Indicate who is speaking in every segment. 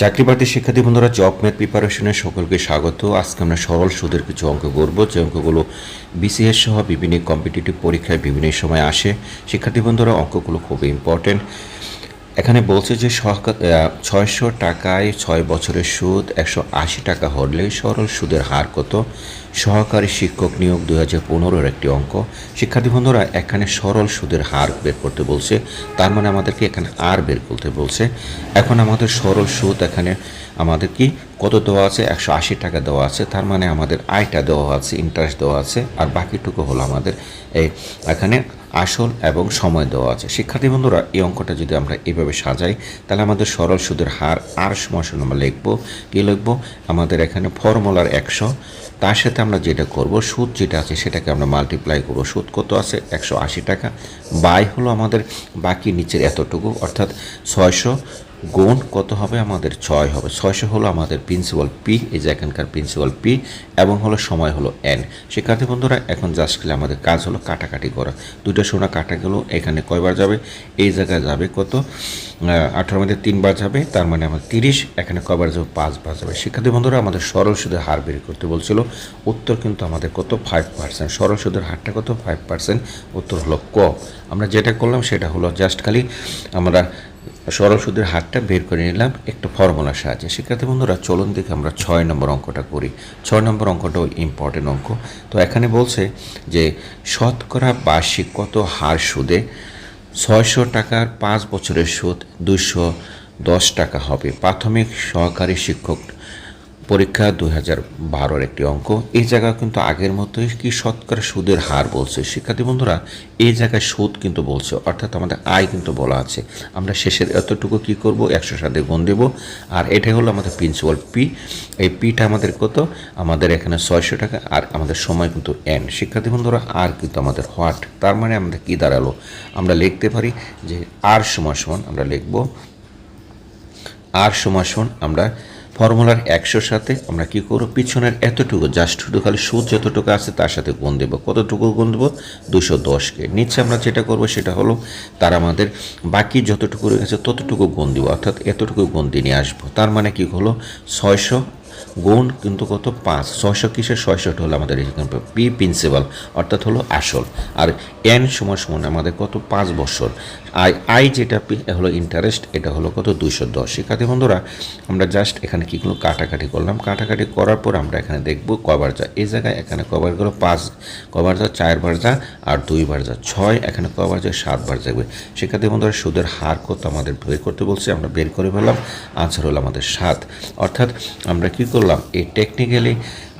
Speaker 1: চাকরি প্রার্থী শিক্ষার্থী বন্ধুরা, জব ম্যাথ প্রিপারেশনে সকলকে স্বাগত। আজকে আমরা সরল সুদের কিছু অঙ্ক করব। যে অঙ্কগুলো বিসিএস সহ বিভিন্ন কম্পিটিটিভ পরীক্ষায় বিভিন্ন সময় আসে। শিক্ষার্থী বন্ধুরা, অঙ্কগুলো খুবই ইম্পর্টেন্ট এখানে বলছে যে ছয়শো টাকায় ছয় বছরের সুদ, একশো আশি টাকা হলে সরল সুদের হার কত? সহকারী শিক্ষক নিয়োগ দু হাজার পনেরোর একটি অঙ্ক। শিক্ষার্থী বন্ধুরা, এখানে সরল সুদের হার বের করতে বলছে। তার মানে আমাদেরকে এখানে আর বের করতে বলছে। এখন আমাদের সরল সুদ এখানে আমাদের কি? কত দেওয়া আছে? একশো আশি টাকা দেওয়া আছে। তার মানে আমাদের আয়টা দেওয়া আছে ইন্টারেস্ট দেওয়া আছে, আর বাকিটুকু হলো আমাদের এই এখানে আসল এবং সময় দেওয়া আছে। শিক্ষার্থী বন্ধুরা, এই অঙ্কটা যদি আমরা এইভাবে সাজাই, তাহলে আমাদের সরল সুদের হার আর সময় আমরা লিখব। কী লিখব? আমাদের এখানে ফর্মুলার একশো। তার সাথে আমরা যেটা করব, সুদ যেটা আছে সেটাকে আমরা মাল্টিপ্লাই করব। সুদ কত আছে? একশো আশি টাকা। বাই হলো আমাদের বাকি নিচের এতটুকু, অর্থাৎ ছয়শো। গুণ কত হবে? আমাদের ছয় হবে। ছয়শো হলো আমাদের প্রিন্সিপাল পি এই যে এখানকার প্রিন্সিপাল পি এবং হলো সময় হলো এন শিক্ষার্থী বন্ধুরা, এখন জাস্ট খেলে আমাদের কাজ হলো কাটাকাটি করা। দুইটা সোনা কাটা গেল, এখানে কয়বার যাবে? এই জায়গায় যাবে কত? আঠারো মধ্যে তিনবার যাবে, তার মানে আমার তিরিশ, এখানে কয়বার যাবে? পাঁচবার যাবে। শিক্ষার্থী বন্ধুরা, আমাদের সরল সুদের হার বের করতে বলছিল, উত্তর কিন্তু আমাদের কত? ফাইভ পার্সেন্ট সরল সুদের হারটা কত? ফাইভ পার্সেন্ট উত্তর হলো ক। আমরা যেটা করলাম, সেটা হলো জাস্ট খালি আমরা সরল সুদের হারটা বের করে নিলাম। একটা ফর্মুলার সাহায্যে। শিক্ষার্থী বন্ধুরা, চলুন দেখে আমরা ছয় নম্বর অঙ্কটা করি। ছয় নম্বর অঙ্কটাও ইম্পর্টেন্ট অঙ্ক। তো এখানে বলছে যে, শতকরা বার্ষিক কত হার সুদে ছয়শো টাকার পাঁচ বছরের সুদ দুশো দশ টাকা হবে? প্রাথমিক সহকারী শিক্ষক পরীক্ষা দুই হাজার বারোর একটি অঙ্ক। এই জায়গা কিন্তু আগের মতোই কি শতকরা সুদের হার বলছে। শিক্ষার্থী বন্ধুরা, এই জায়গায় সুদ কিন্তু বলছে, অর্থাৎ আমাদের আয় কিন্তু বলা আছে। আমরা শেষের এতটুকু কি করব? একশো সাথে গুণ দেব। আর এটাই হলো আমাদের প্রিন্সিপাল পি এই পিটা আমাদের কত? আমাদের এখানে ছয়শো টাকা, আর আমাদের সময় কিন্তু এন শিক্ষার্থী বন্ধুরা আর কিন্তু আমাদের হোয়াট তার মানে আমাদের কি দাঁড়াল? আমরা লিখতে পারি যে আর সমান সমান আমরা লিখব আর সমান সমান আমরা ফর্মুলার একশোর সাথে আমরা কি করব? পিছনের এতটুকু জাস্ট শুধু খালি সুদ যতটুকু আছে, তার সাথে গুণ দেবো। কতটুকু গুণ দেবো? দুশো দশকে নিচে আমরা যেটা করব সেটা হলো, তার আমাদের বাকি যতটুকু রয়েছে ততটুকু গুণ দিব, অর্থাৎ এতটুকু গুণ দিয়ে নিয়ে আসব। তার মানে কি হলো? ছয়শো গুণ কিন্তু কত? পাঁচ। ছয়শো কিসের? ছয়শোটা হলো আমাদের পি প্রিন্সিপাল, অর্থাৎ হলো আসল। আর এন সময় সমান আমাদের কত? পাঁচ বছর আই আই যেটা হলো ইন্টারেস্ট এটা হলো কত? দুইশো দশ। শিক্ষার্থী বন্ধুরা, আমরা জাস্ট এখানে কী কীগুলো কাটাকাটি করলাম। কাটাকাটি করার পর আমরা এখানে দেখব কবার যা, এই জায়গায় এখানে কবার গেলো পাঁচ, কবার যা চারবার যা আর দুইবার যা ছয়, এখানে কবার যা সাতবার যাবে। শিক্ষার্থী বন্ধুরা, সুদের হার কত আমাদের বের করতে বলছে, আমরা বের করে ফেললাম আনসার হলো আমাদের সাত। অর্থাৎ আমরা কি করলাম? এই টেকনিক্যালি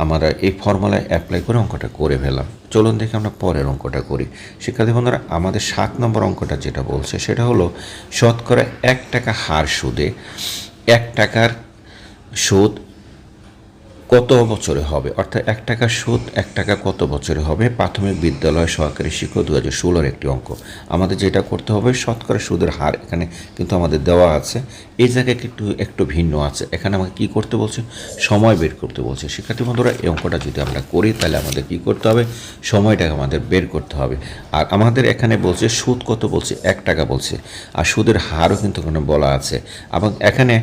Speaker 1: আমরা এই ফর্মুলায় অ্যাপ্লাই করে অঙ্কটা করে ফেললাম। চলুন দেখে আমরা পরের অঙ্কটা করি। শিক্ষার্থী বন্ধুরা, আমাদের সাত নম্বর অঙ্কটা যেটা বলছে সেটা হলো শতকরা এক টাকা হার সুদে এক টাকার সুদ কত বছরে হবে? অর্থাৎ এক টাকা সুদ, এক টাকা কত বছরে হবে? প্রাথমিক বিদ্যালয় সহকারী শিক্ষক দু হাজার ষোলোর একটি অঙ্ক। আমাদের যেটা করতে হবে, শতকরা সুদের হার এখানে কিন্তু আমাদের দেওয়া আছে। এই জায়গায় একটু একটু ভিন্ন আছে। এখানে আমাকে কী করতে বলছে? সময় বের করতে বলছে। শিক্ষার্থী বন্ধুরা, এই অঙ্কটা যদি আমরা করি, তাহলে আমাদের কী করতে হবে? সময়টাকে আমাদের বের করতে হবে। আর আমাদের এখানে বলছে, সুদ কত বলছে? এক টাকা বলছে। আর সুদের হারও কিন্তু ওখানে বলা আছে। এবং এখানে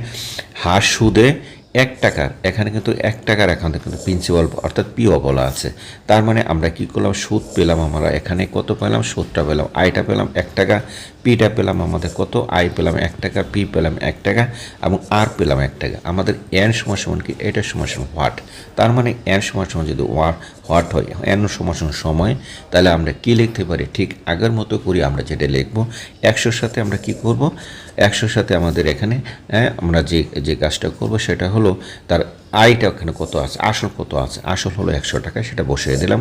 Speaker 1: হার সুদে এক টাকার, এখানে কিন্তু এক টাকার এখানে কিন্তু প্রিন্সিপাল অর্থাৎ পিও বলা আছে। তার মানে আমরা কি করলাম? সুদ পেলাম আমরা। এখানে কত পেলাম? সুদটা পেলাম। আয়টা পেলাম এক টাকা। পিটা পেলাম আমাদের কত? আই পেলাম এক টাকা পি পেলাম এক টাকা এবং আর পেলাম এক টাকা। আমাদের এন সমান সমান কি? এটার সমান সমান হোয়াট তার মানে এন সমান সমান যদি ওয়ার হোয়াট হয় এন সমান সময়, তাহলে আমরা কি লিখতে পারি? ঠিক আগের মতো করি আমরা যেটা লিখব। একশোর সাথে আমরা কি করব? একশোর সাথে আমাদের এখানে আমরা যে যে কাজটা করব সেটা হলো তার আয়টা ওখানে কত আছে? আসল কত আছে? আসল হলো একশো টাকা, সেটা বসিয়ে দিলাম।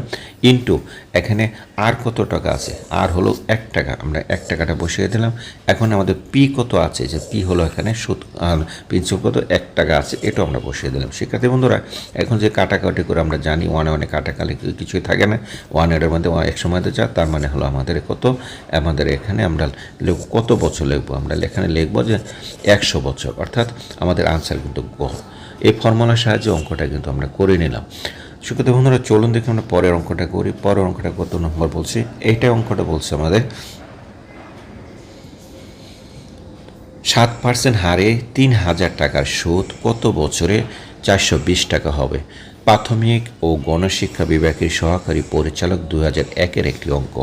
Speaker 1: ইন্টু, এখানে আর কত টাকা আছে? আর হলো এক টাকা, আমরা এক টাকাটা বসিয়ে দিলাম। এখন আমাদের পি কত আছে? যে পি হলো এখানে সুদ প্রিন্সিপাল কত? এক টাকা আছে, এটাও আমরা বসিয়ে দিলাম। শিক্ষার্থী বন্ধুরা, এখন যে কাটাকাটি করে আমরা জানি, ওয়ানে ওয়ানে কাটাকালি কিছুই থাকে না। ওয়ান ওয়ানের মধ্যে এক সময় যা তার মানে হলো আমাদের কত? আমাদের এখানে আমরা কত বছর লিখব? আমরা এখানে লিখব যে একশো বছর, অর্থাৎ আমাদের আনসার কিন্তু এই ফর্মুলার সাহায্যে অঙ্কটা কিন্তু আমরা করে নিলাম। সুখেতে বন্ধুরা, চলুন দেখে আমরা পরের অঙ্কটা করি। পরের অঙ্কটা কত নম্বর বলছি? এইটা অঙ্কটা বলছে আমাদের। সাত পার্সেন্ট হারে তিন হাজার টাকার সুদ কত বছরে চারশো বিশ টাকা হবে? প্রাথমিক ও গণশিক্ষা বিভাগের সহকারী পরিচালক দু হাজার একের একটি অঙ্ক।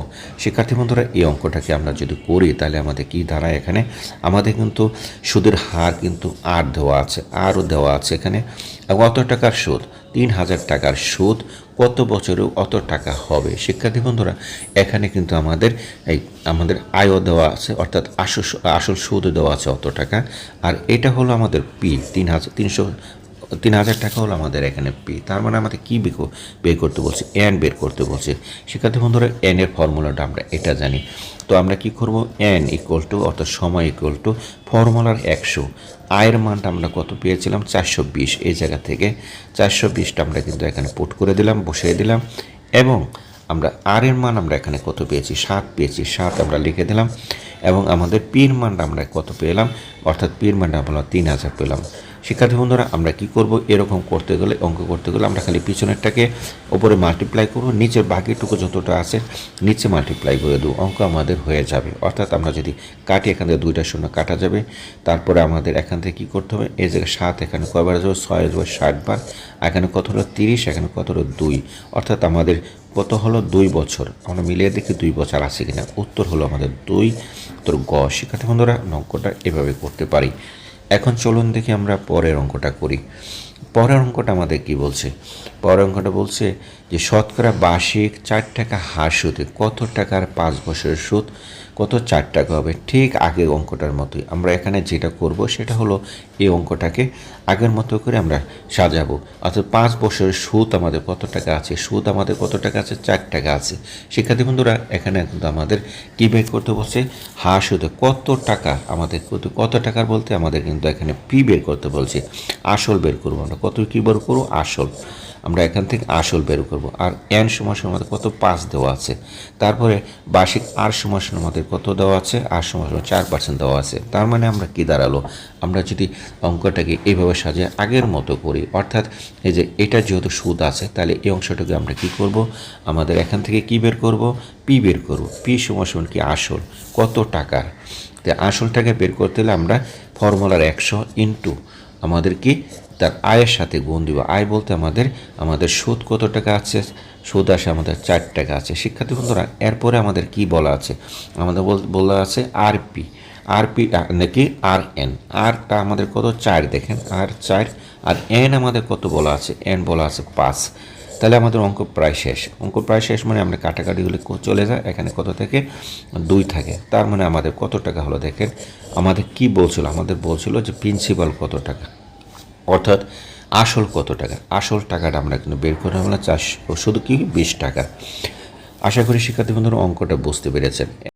Speaker 1: শিক্ষার্থী বন্ধুরা, এই অঙ্কটাকে আমরা যদি করি, তাহলে আমাদের কি দাঁড়ায় এখানে? আমাদের কিন্তু সুদের হার কিন্তু আর দেওয়া আছে, আরও দেওয়া আছে এখানে। অত টাকার সুদ, তিন হাজার টাকার সুদ, কত বছরে অত টাকা হবে? শিক্ষার্থী বন্ধুরা, এখানে কিন্তু আমাদের এই আমাদের আয়ও দেওয়া আছে, অর্থাৎ আসল আসল সুদও দেওয়া আছে অত টাকা। আর এটা হলো আমাদের পি, তিন হাজার তিনশো তিন হাজার টাকা হলো আমাদের এখানে পি। তার মানে আমাদের কী বের বের করতে বলছে? এন বের করতে বলছে। শিক্ষার্থী বন্ধুরা, এন এর ফর্মুলাটা আমরা এটা জানি। তো আমরা কি করব? এন ইকুয়াল টু অর্থাৎ সময় ইকুয়াল টু ফর্মুলার একশো। আয়ের মানটা আমরা কত পেয়েছিলাম? চারশো বিশ। এই জায়গা থেকে চারশো বিশটা আমরা কিন্তু এখানে পুট করে দিলাম, বসিয়ে দিলাম। এবং আমরা আর এর মান আমরা এখানে কত পেয়েছি? সাত পেয়েছি। সাত আমরা লিখে দিলাম। এবং আমাদের পির মানটা আমরা কত পেলাম? অর্থাৎ পির মানটা আমরা তিন হাজার পেলাম। শিক্ষার্থী বন্ধুরা, আমরা কি করব? এরকম করতে গেলে, অঙ্ক করতে গেলে আমরা খালি পিছনেরটাকে ওপরে মাল্টিপ্লাই করব। নিচের বাকিটুকু যতটা আছে, নিচে মাল্টিপ্লাই করে দেবো। অঙ্ক আমাদের হয়ে যাবে। অর্থাৎ আমরা যদি কাটি, এখান থেকে দুইটা শূন্য কাটা যাবে, তারপরে আমাদের এখান থেকে কী করতে হবে? এই জায়গায় সাত, এখানে কয়বার যাবে ছয় যাবে ষাট বার এখানে কত হলো? তিরিশ, এখানে কত হলো? দুই। অর্থাৎ আমাদের কত হলো? দুই বছর। আমরা মিলিয়ে দেখি দুই বছর আছে কিনা। উত্তর হলো আমাদের দুই। উত্তর গ। শিক্ষার্থী বন্ধুরা, অঙ্কটা এভাবে করতে পারি। এখন চলুন দেখি আমরা পরের অঙ্কটা করি। পরের অঙ্কটা আমাদের কি বলছে? পরের অঙ্কটা বলছে যে শতকরা বার্ষিক চার টাকা হার সুদে কত টাকার পাঁচ বছরের সুদ, কত চার টাকা হবে? ঠিক আগের অঙ্কটার মতোই। আমরা এখানে যেটা করব সেটা হলো এই অঙ্কটাকে আগের মতো করে আমরা সাজাবো। অর্থাৎ পাঁচ বছরের সুদ আমাদের কত টাকা আছে? সুদ আমাদের কত টাকা আছে? চার টাকা আছে। শিক্ষার্থী বন্ধুরা, এখানে কিন্তু আমাদের কী বের করতে বলছে? হার সুদে কত টাকা আমাদের কত টাকার বলতে আমাদের কিন্তু এখানে পি বের করতে বলছে। আসল বের করব আমরা কত কী বের করব? আসল। আমরা এখান থেকে আসল বের করব। আর এন সময় আমাদের কত? পাঁচ দেওয়া আছে। তারপরে বার্ষিক আর সময় আমাদের কত দেওয়া আছে? আর সময় চার পার্সেন্ট দেওয়া আছে। তার মানে আমরা কি দাঁড়াল? আমরা যদি অঙ্কটাকে এইভাবে সাজিয়ে আগের মতো করি, অর্থাৎ এই যে এটা যেহেতু সুদ আছে, তাহলে এই অংশটাকে আমরা কি করব? আমাদের এখান থেকে কি বের করব? পি বের করব। পি সময় সমান কি? আসল। কত টাকার আসলটাকে বের করতে হলে আমরা ফর্মুলার একশো ইন্টু আমাদের কি? তার আয়ের সাথে গুণ দিব। আয় বলতে আমাদের আমাদের সুদ কত টাকা আছে? সুদ আসে আমাদের চার টাকা আছে। শিক্ষার্থী বন্ধুরা, এরপরে আমাদের কি বলা আছে? আমাদের বলা আছে আরপি। আরপি নাকি আর এন আরটা আমাদের কত? চার। দেখেন, আর চার। আর এন আমাদের কত বলা আছে? এন বলা আছে পাঁচ। তাহলে আমাদের অঙ্ক প্রায় শেষ। অঙ্ক প্রায় শেষ মানে আমরা কাটাকাটিগুলি চলে যায় এখানে কত থেকে? দুই থাকে। তার মানে আমাদের কত টাকা হলো দেখেন? আমাদের কি বলছিল? আমাদের বলছিল যে প্রিন্সিপাল কত টাকা। অর্থাৎ আসল কত টাকা? আসল টাকাটা আমরা কিন্তু বের করে আমরা চাষ শুধু কি? বিশ টাকা। আশা করি শিক্ষার্থী বন্ধুরা অঙ্কটা বুঝতে পেরেছেন।